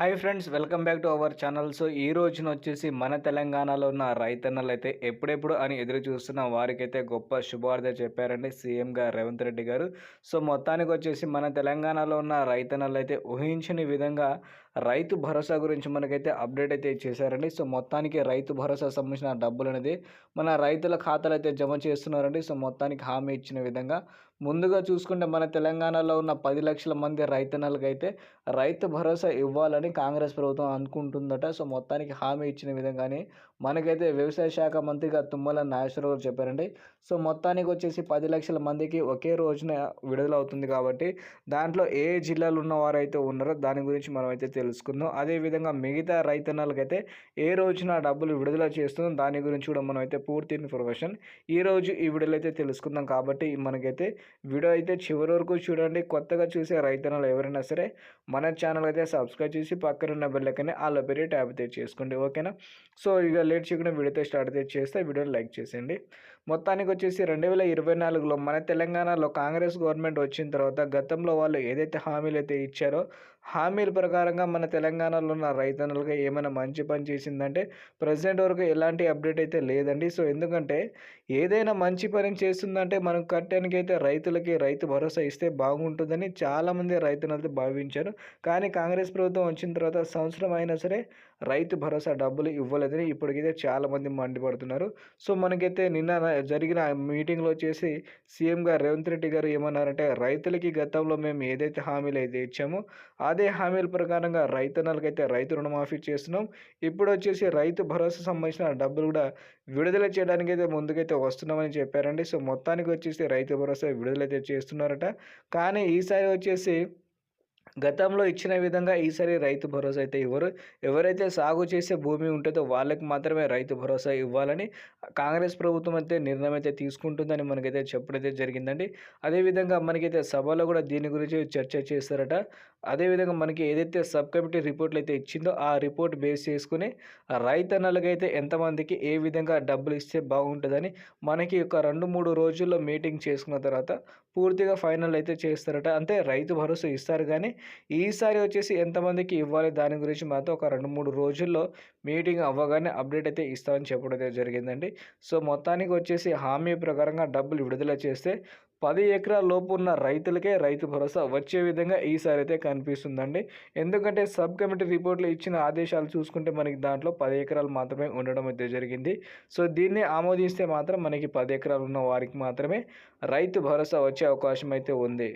Hi friends welcome back to our channel so ఈ రోజున వచ్చేసి మన తెలంగాణలో ఉన్న రైతన్నలు అయితే ఎప్పుడెప్పుడు అని ఎదురు చూస్తున్న వారికైతే గొప్ప శుభవార్త చెప్పారండి సీఎంగా రేవంత్ రెడ్డి గారు. సో మొత్తానికి వచ్చేసి మన తెలంగాణలో ఉన్న రైతన్నలు అయితే ఊహించని విధంగా రైతు భరోసా గురించి మనకైతే అప్డేట్ అయితే చేశారండి. సో మొత్తానికి రైతు భరోసా సంబంధించిన డబ్బులు అనేది మన రైతుల ఖాతాలు అయితే జమ చేస్తున్నారండి. సో మొత్తానికి హామీ ఇచ్చిన విధంగా. ముందుగా చూసుకుంటే మన తెలంగాణలో ఉన్న పది లక్షల మంది రైతన్నలకైతే రైతు భరోసా ఇవ్వాలని కాంగ్రెస్ ప్రభుత్వం అనుకుంటుందట. సో మొత్తానికి హామీ ఇచ్చిన విధంగానే మనకైతే వ్యవసాయ శాఖ మంత్రిగా తుమ్మల నాగేశ్వరరావు చెప్పారండి. సో మొత్తానికి వచ్చేసి పది లక్షల మందికి ఒకే రోజున విడుదల అవుతుంది కాబట్టి దాంట్లో ఏ జిల్లాలు ఉన్న వారైతే ఉన్నారో దాని గురించి మనం అయితే తెలుసుకుందాం. అదేవిధంగా మిగతా రైతన్నలకైతే ఏ రోజున డబ్బులు విడుదల చేస్తుందో దాని గురించి కూడా మనం అయితే పూర్తి ఇన్ఫర్మేషన్ ఈ రోజు ఈ వీడియోలో అయితే తెలుసుకుందాం. కాబట్టి మనకైతే వీడియో అయితే చివరి వరకు చూడండి. కొత్తగా చూసే రైతన్నలు ఎవరైనా సరే మన ఛానల్ అయితే సబ్స్క్రైబ్ చేసి పక్కన ఉన్న బెల్లకనే వాళ్ళ పెరిగి ట్యాబ్ అయితే చేసుకోండి. ఓకేనా? సో ఇక లేట్ చేయకుండా వీడియోతో స్టార్ట్ అయితే చేస్తే వీడియోని లైక్ చేసేయండి. మొత్తానికి వచ్చేసి రెండు వేల ఇరవై నాలుగులో మన తెలంగాణలో కాంగ్రెస్ గవర్నమెంట్ వచ్చిన తర్వాత గతంలో వాళ్ళు ఏదైతే హామీలు అయితే ఇచ్చారో హామీల ప్రకారంగా మన తెలంగాణలో ఉన్న రైతన్నులుగా ఏమైనా మంచి పని చేసిందంటే ప్రజెంట్ వరకు ఎలాంటి అప్డేట్ అయితే లేదండి. సో ఎందుకంటే ఏదైనా మంచి పని చేస్తుందంటే మనం కట్టడానికి అయితే రైతులకి రైతు భరోసా ఇస్తే బాగుంటుందని చాలామంది రైతులైతే భావించారు. కానీ కాంగ్రెస్ ప్రభుత్వం వచ్చిన తర్వాత సంవత్సరం అయినా సరే రైతు భరోసా డబ్బులు ఇవ్వలేదని ఇప్పటికైతే చాలామంది మండిపడుతున్నారు. సో మనకైతే నిన్న జరిగిన మీటింగ్లో వచ్చేసి సీఎం గారు రేవంత్ రెడ్డి గారు ఏమన్నారంటే రైతులకి గతంలో మేము ఏదైతే హామీలు అయితే ఇచ్చామో అది హామీల ప్రకారంగా రైతన్నలకైతే రైతు రుణమాఫీ చేస్తున్నాం. ఇప్పుడు వచ్చేసి రైతు భరోసా సంబంధించిన డబ్బులు కూడా విడుదల చేయడానికి అయితే ముందుకైతే వస్తున్నామని చెప్పారండి. సో మొత్తానికి వచ్చేసి రైతు భరోసా విడుదలైతే చేస్తున్నారట. కానీ ఈసారి వచ్చేసి గతంలో ఇచ్చిన విధంగా ఈసారి రైతు భరోసా అయితే ఇవ్వరు. ఎవరైతే సాగు చేసే భూమి ఉంటుందో వాళ్ళకి మాత్రమే రైతు భరోసా ఇవ్వాలని కాంగ్రెస్ ప్రభుత్వం అయితే నిర్ణయం అయితే తీసుకుంటుందని మనకైతే చెప్పడైతే జరిగిందండి. అదేవిధంగా మనకైతే సభలో కూడా దీని గురించి చర్చ చేస్తారట అదేవిధంగా మనకి ఏదైతే సబ్ కమిటీ రిపోర్ట్లు అయితే ఇచ్చిందో ఆ రిపోర్ట్ బేస్ చేసుకుని రైతన్నలకైతే ఎంతమందికి ఏ విధంగా డబ్బులు ఇస్తే బాగుంటుందని మనకి ఒక రెండు మూడు రోజుల్లో మీటింగ్ చేసుకున్న తర్వాత పూర్తిగా ఫైనల్ అయితే చేస్తారట. అంటే రైతు భరోసా ఇస్తారు కానీ ఈసారి వచ్చేసి ఎంతమందికి ఇవ్వాలి? దాని గురించి మాత్రం ఒక రెండు మూడు రోజుల్లో మీటింగ్ అవ్వగానే అప్డేట్ అయితే ఇస్తామని చెప్పడం అయితే జరిగిందండి. సో మొత్తానికి వచ్చేసి హామీ ప్రకారంగా డబ్బులు విడుదల చేస్తే పది ఎకరాల లోపు ఉన్న రైతులకే రైతు భరోసా వచ్చే విధంగా ఈసారి అయితే కనిపిస్తుందండి. ఎందుకంటే సబ్ కమిటీ రిపోర్ట్లు ఇచ్చిన ఆదేశాలు చూసుకుంటే మనకి దాంట్లో పది ఎకరాలు మాత్రమే ఉండడం అయితే జరిగింది. సో దీన్ని ఆమోదిస్తే మాత్రం మనకి పది ఎకరాలు ఉన్న వారికి మాత్రమే రైతు భరోసా వచ్చే అవకాశం అయితే ఉంది.